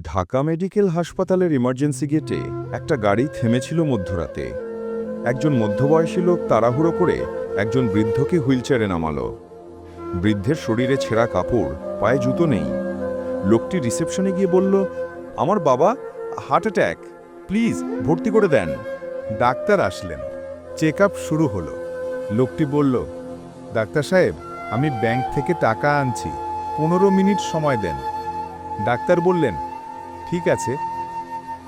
Dhaka medical হাসপাতালের emergency গেটে একটা গাড়ি থেমেছিল মধ্যরাতে। একজন মধ্যবয়সী লোক তাড়াহুড়ো করে একজন বৃদ্ধকে হুইলচেয়ারে নামালো। বৃদ্ধের শরীরে ছেঁড়া কাপড়, পায়ে জুতো নেই। লোকটি রিসেপশনে গিয়ে বলল, আমার বাবা, হার্ট অ্যাটাক। প্লিজ, ভর্তি করে দেন। ডাক্তার আসলেন। চেক শুরু হলো। লোকটি বলল, ডাক্তার সাহেব, আমি ব্যাংক থেকে টাকা আনছি। পনেরো মিনিট সময় দেন। ডাক্তার বললেন ঠিক আছে,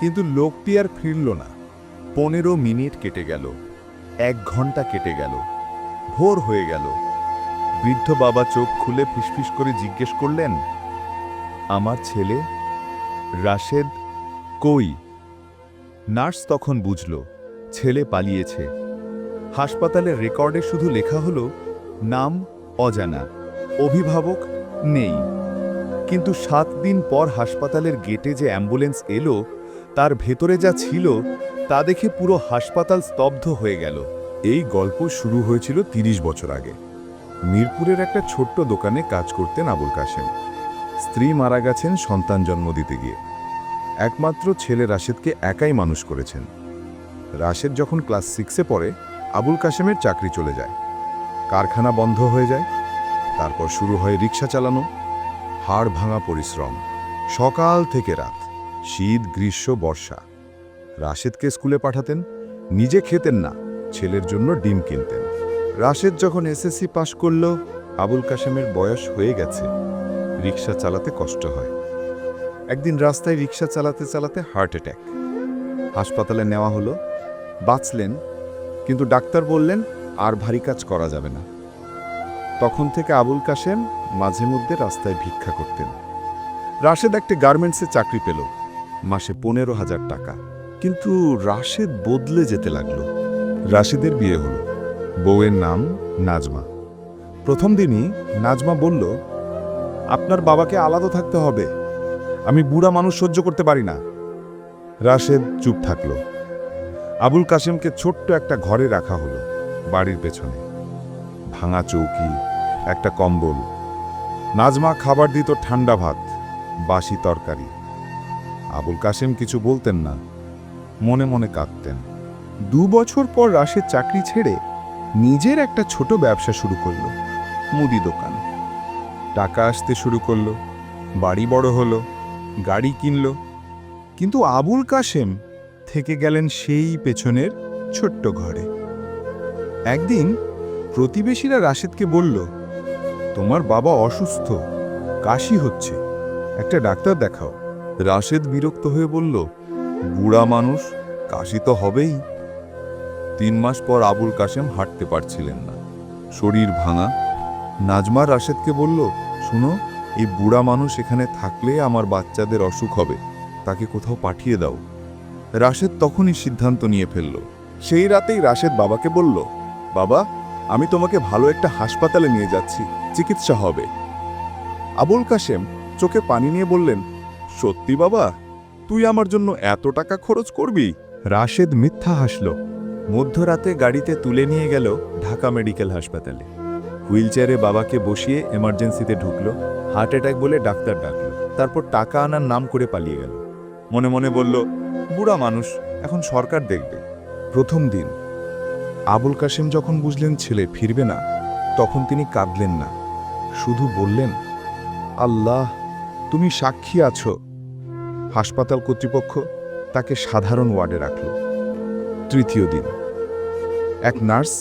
কিন্তু লোকটি আর ফিরল না। পনেরো মিনিট কেটে গেল, এক ঘণ্টা কেটে গেল, ভোর হয়ে গেল। বৃদ্ধ বাবা চোখ খুলে ফিসফিস করে জিজ্ঞেস করলেন, আমার ছেলে রাশেদ কই? নার্স তখন বুঝল, ছেলে পালিয়েছে। হাসপাতালের রেকর্ডে শুধু লেখা হলো, নাম অজানা, অভিভাবক নেই। কিন্তু সাত দিন পর হাসপাতালের গেটে যে অ্যাম্বুলেন্স এলো, তার ভেতরে যা ছিল, তা দেখে পুরো হাসপাতাল স্তব্ধ হয়ে গেল। এই গল্প শুরু হয়েছিল ৩০ বছর আগে। মিরপুরের একটা ছোট্ট দোকানে কাজ করতেন আবুল কাশেম। স্ত্রী মারা গেছেন সন্তান জন্ম দিতে গিয়ে। একমাত্র ছেলে রাশেদকে একাই মানুষ করেছেন। রাশেদ যখন ক্লাস সিক্সে পড়ে, আবুল কাশেমের চাকরি চলে যায়। কারখানা বন্ধ হয়ে যায়। তারপর শুরু হয় রিক্সা চালানো। হাড় ভাঙা পরিশ্রম। সকাল থেকে রাত, শীত, গ্রীষ্ম, বর্ষা। রাশেদকে স্কুলে পাঠাতেন, নিজে খেতেন না, ছেলের জন্য ডিম কিনতেন। রাশেদ যখন এসএসসি পাশ করল, আবুল কাশেমের বয়স হয়ে গেছে। রিক্সা চালাতে কষ্ট হয়। একদিন রাস্তায় রিক্সা চালাতে চালাতে হার্ট অ্যাটাক। হাসপাতালে নেওয়া হলো, বাঁচলেন, কিন্তু ডাক্তার বললেন, আর ভারী কাজ করা যাবে না। তখন থেকে আবুল কাশেম মাঝে মধ্যে রাস্তায় ভিক্ষা করতেন। রাশেদ একটা গার্মেন্টসে চাকরি পেল, মাসে পনেরো হাজার টাকা। কিন্তু রাশেদ বদলে যেতে লাগল। রাশেদের বিয়ে হলো। বউয়ের নাম নাজমা। প্রথম দিনই নাজমা বলল, আপনার বাবাকে আলাদা থাকতে হবে। আমি বুড়া মানুষ সহ্য করতে পারি না। রাশেদ চুপ থাকল। আবুল কাশেমকে ছোট্ট একটা ঘরে রাখা হলো বাড়ির পেছনে। ভাঙা চৌকি, একটা কম্বল নাজমা খাবার দিত ঠান্ডা ভাত, বাসি তরকারি। আবুল কাশেম কিছু বলতেন না, মনে মনে কাঁদতেন। দু বছর পর রাশেদ চাকরি ছেড়ে নিজের একটা ছোট ব্যবসা শুরু করল, মুদি দোকান। টাকা আসতে শুরু করল, বাড়ি বড় হলো, গাড়ি কিনল। কিন্তু আবুল কাশেম থেকে গেলেন সেই পেছনের ছোট্ট ঘরে। একদিন প্রতিবেশীরা রাশেদকে বলল তোমার বাবা অসুস্থ। কাশি হচ্ছে। একটা ডাক্তার দেখাও। রাশেদ বিরক্ত হয়ে বলল, বুড়া মানুষ, কাশি তো হবেই। তিন মাস পর আবুল কাশেম হাঁটতে পারছিলেন না। শরীর ভাঙা। নাজমা রাশেদকে বলল, শুনো, এই বুড়া মানুষ এখানে থাকলে আমার বাচ্চাদের অসুখ হবে। তাকে কোথাও পাঠিয়ে দাও। রাশেদ তখনই সিদ্ধান্ত নিয়ে ফেলল। সেই রাতেই রাশেদ বাবাকে বলল, বাবা, আমি তোমাকে ভালো একটা হাসপাতালে নিয়ে যাচ্ছি। চিকিৎসা হবে। আবুল কাশেম চোখে পানি নিয়ে বললেন, সত্যি বাবা, তুই আমার জন্য এত টাকা খরচ করবি? রাশেদ মিথ্যা হাসল। মধ্যরাতে গাড়িতে তুলে নিয়ে গেল ঢাকা মেডিকেল হাসপাতালে। হুইলচেয়ারে বাবাকে বসিয়ে এমার্জেন্সিতে ঢুকলো, হার্ট অ্যাটাক বলে ডাক্তার ডাকল, তারপর টাকা আনার নাম করে পালিয়ে গেল। মনে মনে বলল, বুড়া মানুষ, এখন সরকার দেখবে। প্রথম দিন। আবুল কাশেম যখন বুঝলেন ছেলে ফিরবে না, তখন তিনি কাঁদলেন না। শুধু বললেন, আল্লাহ, তুমি সাক্ষী আছো। হাসপাতাল কর্তৃপক্ষ তাকে সাধারণ ওয়ার্ডে রাখল। তৃতীয় দিন, এক নার্স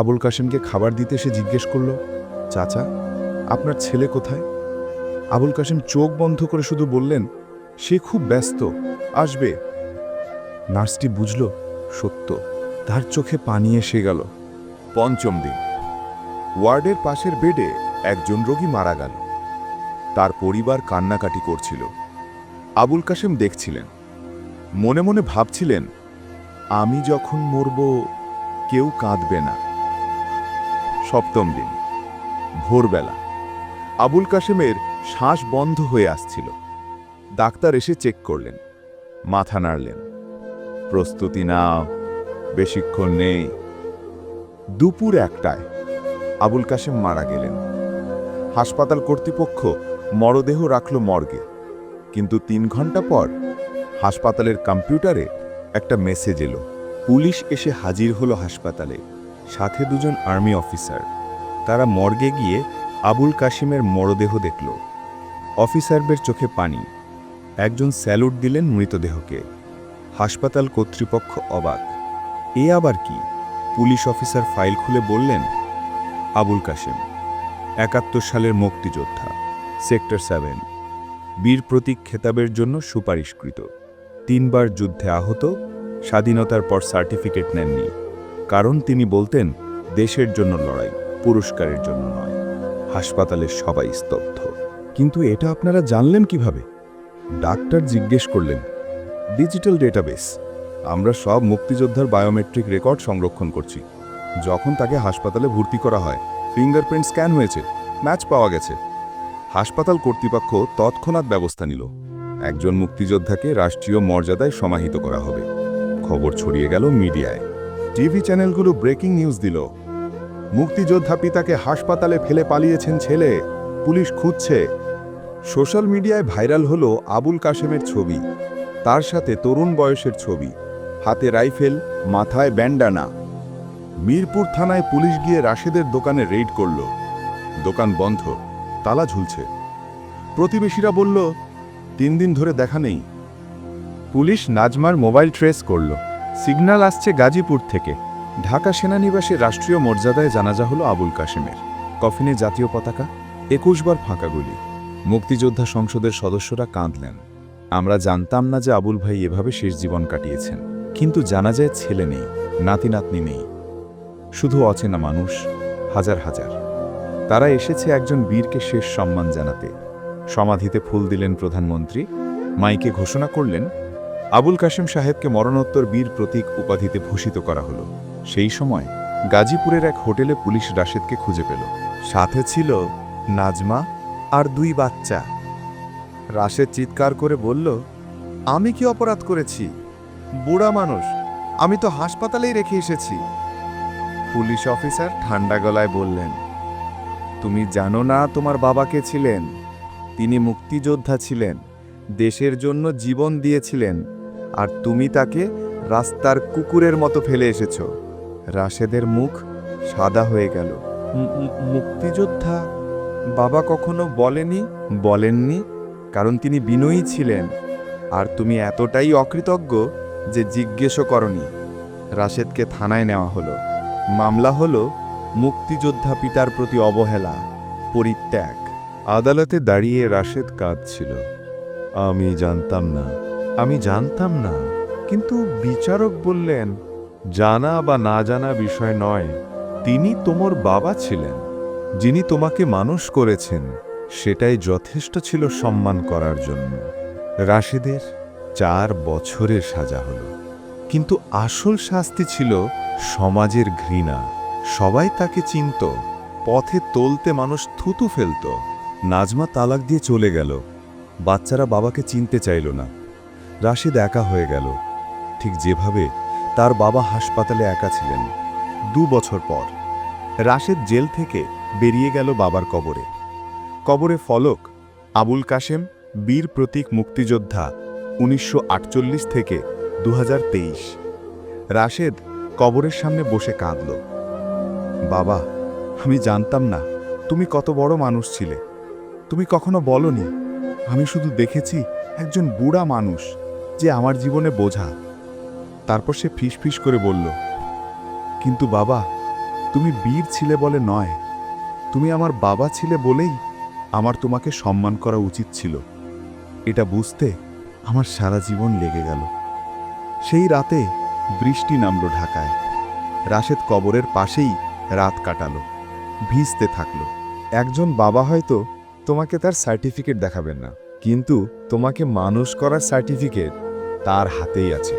আবুল কাশেমকে খাবার দিতে সে জিজ্ঞেস করল, চাচা, আপনার ছেলে কোথায়? আবুল কাশেম চোখ বন্ধ করে শুধু বললেন, সে খুব ব্যস্ত, আসবে। নার্সটি বুঝল, সত্য, তার চোখে পানি এসে গেল। পঞ্চম দিন, ওয়ার্ডের পাশের বেডে একজন রোগী মারা গেল। তার পরিবার কান্নাকাটি করছিল। আবুল কাশেম দেখছিলেন। মনে মনে ভাবছিলেন, আমি যখন মরব, কেউ কাঁদবে না। সপ্তম দিন, ভোরবেলা, আবুল কাশেমের শ্বাস বন্ধ হয়ে আসছিল। ডাক্তার এসে চেক করলেন, মাথা নাড়লেন, প্রস্তুতি নাও, বেশিক্ষণ নেই। দুপুর একটায়, আবুল কাশেম মারা গেলেন। হাসপাতাল কর্তৃপক্ষ মরদেহ রাখল মর্গে। কিন্তু তিন ঘণ্টা পর হাসপাতালের কম্পিউটারে একটা মেসেজ এলো। পুলিশ এসে হাজির হলো হাসপাতালে। সাথে দুজন আর্মি অফিসার। তারা মর্গে গিয়ে আবুল কাশিমের মরদেহ দেখল। অফিসারদের চোখে পানি। একজন স্যালুট দিলেন মৃতদেহকে। হাসপাতাল কর্তৃপক্ষ অবাক। এ আবার কি? পুলিশ অফিসার ফাইল খুলে বললেন, আবুল কাশেম একাত্তর সালের মুক্তিযোদ্ধা, সেক্টর সেভেন। বীর প্রতীক খেতাবের জন্য সুপারিশকৃত। তিনবার যুদ্ধে আহত, স্বাধীনতার পর সার্টিফিকেট নেননি। কারণ তিনি বলতেন, দেশের জন্য লড়াই পুরস্কারের জন্য নয়। হাসপাতালের সবাই স্তব্ধ। কিন্তু এটা আপনারা জানলেন কীভাবে? ডাক্তার জিজ্ঞেস করলেন, ডিজিটাল ডেটাবেস, আমরা সব মুক্তিযোদ্ধার বায়োমেট্রিক রেকর্ড সংরক্ষণ করছি। যখন তাকে হাসপাতালে ভর্তি করা হয় ফিঙ্গারপ্রিন্ট স্ক্যান হয়েছে, ম্যাচ পাওয়া গেছে। হাসপাতাল কর্তৃপক্ষ তৎক্ষণাৎ ব্যবস্থা নিল। একজন মুক্তিযোদ্ধাকে রাষ্ট্রীয় মর্যাদায় সমাহিত করা হবে। খবর ছড়িয়ে গেল মিডিয়ায়। টিভি চ্যানেলগুলো ব্রেকিং নিউজ দিল। মুক্তিযোদ্ধা পিতাকে হাসপাতালে ফেলে পালিয়েছেন ছেলে, পুলিশ খুঁজছে। সোশ্যাল মিডিয়ায় ভাইরাল হলো আবুল কাশেমের ছবি, তার সাথে তরুণ বয়সের ছবি, হাতে রাইফেল, মাথায় ব্যান্ডানা। মিরপুর থানায় পুলিশ গিয়ে রাশেদের দোকানে রেড করল। দোকান বন্ধ, তালা ঝুলছে। প্রতিবেশীরা বলল, তিন দিন ধরে দেখা নেই। পুলিশ নাজমার মোবাইল ট্রেস করল। সিগন্যাল আসছে গাজীপুর থেকে। ঢাকা সেনানিবাসে রাষ্ট্রীয় মর্যাদায় জানাজা হলো আবুল কাশেমের। কফিনে জাতীয় পতাকা, একুশ বার ফাঁকা গুলি। মুক্তিযোদ্ধা সংসদের সদস্যরা কাঁদলেন। আমরা জানতাম না যে আবুল ভাই এভাবে শেষ জীবন কাটিয়েছেন। কিন্তু জানা যায় ছেলে নেই নাতি নাতনি নেই। শুধু অচেনা মানুষ, হাজার হাজার। তারা এসেছে একজন বীরকে শেষ সম্মান জানাতে। সমাধিতে ফুল দিলেন প্রধানমন্ত্রী, মাইকে ঘোষণা করলেন, আবুল কাশেম সাহেবকে মরণোত্তর বীর প্রতীক উপাধিতে ভূষিত করা হলো। সেই সময় গাজীপুরের এক হোটেলে পুলিশ রাশেদকে খুঁজে পেল। সাথে ছিল নাজমা আর দুই বাচ্চা। রাশেদ চিৎকার করে বলল, আমি কি অপরাধ করেছি? বুড়া মানুষ, আমি তো হাসপাতালেই রেখে এসেছি। পুলিশ অফিসার ঠান্ডা গলায় বললেন তুমি জানো না তোমার বাবাকে ছিলেন? তিনি মুক্তিযোদ্ধা ছিলেন দেশের জন্য জীবন দিয়েছিলেন আর তুমি তাকে রাস্তার কুকুরের মতো ফেলে এসেছ। রাশেদের মুখ সাদা হয়ে গেল। "মু- মু- মুক্তিযোদ্ধা? বাবা কখনো বলেনি? বলেননি কারণ তিনি বিনয়ী ছিলেন। আর তুমি এতটাই অকৃতজ্ঞ যে জিজ্ঞেসও করনি। রাশেদকে থানায় নেওয়া হলো। মামলা হল মুক্তিযোদ্ধা পিতার প্রতি অবহেলা, পরিত্যাগ। আদালতে দাঁড়িয়ে রাশেদ কাঁদছিল। আমি জানতাম না, আমি জানতাম না, কিন্তু বিচারক বললেন, জানা বা না জানা বিষয় নয়, তিনি তোমার বাবা ছিলেন, যিনি তোমাকে মানুষ করেছেন, সেটাই যথেষ্ট ছিল সম্মান করার জন্য। রাশেদের চার বছরের সাজা হলো। কিন্তু আসল শাস্তি ছিল সমাজের ঘৃণা। সবাই তাকে চিনত। পথে তলতে মানুষ থুতু ফেলত। নাজমা তালাক দিয়ে চলে গেল। বাচ্চারা বাবাকে চিনতে চাইল না। রাশিদ একা হয়ে গেল। ঠিক যেভাবে তার বাবা হাসপাতালে একা ছিলেন। দু বছর পর রাশেদ জেল থেকে বেরিয়ে গেল বাবার কবরে। কবরে ফলক আবুল কাশেম, বীর প্রতীক মুক্তিযোদ্ধা উনিশশো আটচল্লিশ থেকে দু হাজার তেইশ। রাশেদ কবরের সামনে বসে কাঁদল। বাবা, আমি জানতাম না, তুমি কত বড় মানুষ ছিলে। তুমি কখনো বলনি, আমি শুধু দেখেছি একজন বুড়া মানুষ যে আমার জীবনে বোঝা। তারপর সে ফিস করে বলল, কিন্তু বাবা, তুমি বীর ছিলে বলে নয়। তুমি আমার বাবা ছিলে বলেই আমার তোমাকে সম্মান করা উচিত ছিল। এটা বুঝতে আমার সারা জীবন লেগে গেল। সেই রাতে বৃষ্টি নামল ঢাকায়। রাশেদ কবরের পাশেই রাত কাটালো, ভিজতে থাকল। একজন বাবা হয়তো তোমাকে তার সার্টিফিকেট দেখাবেন না, কিন্তু তোমাকে মানুষ করার সার্টিফিকেট তার হাতেই আছে।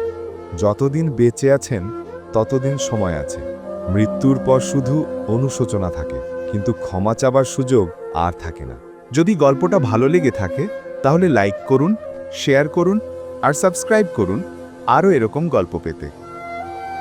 যতদিন বেঁচে আছেন, ততদিন সময় আছে। মৃত্যুর পর শুধু অনুশোচনা থাকে, কিন্তু ক্ষমা চাবার সুযোগ আর থাকে না। যদি গল্পটা ভালো লেগে থাকে, তাহলে লাইক করুন শেয়ার করুন, আর সাবস্ক্রাইব করুন। আরও এরকম গল্প পেতে।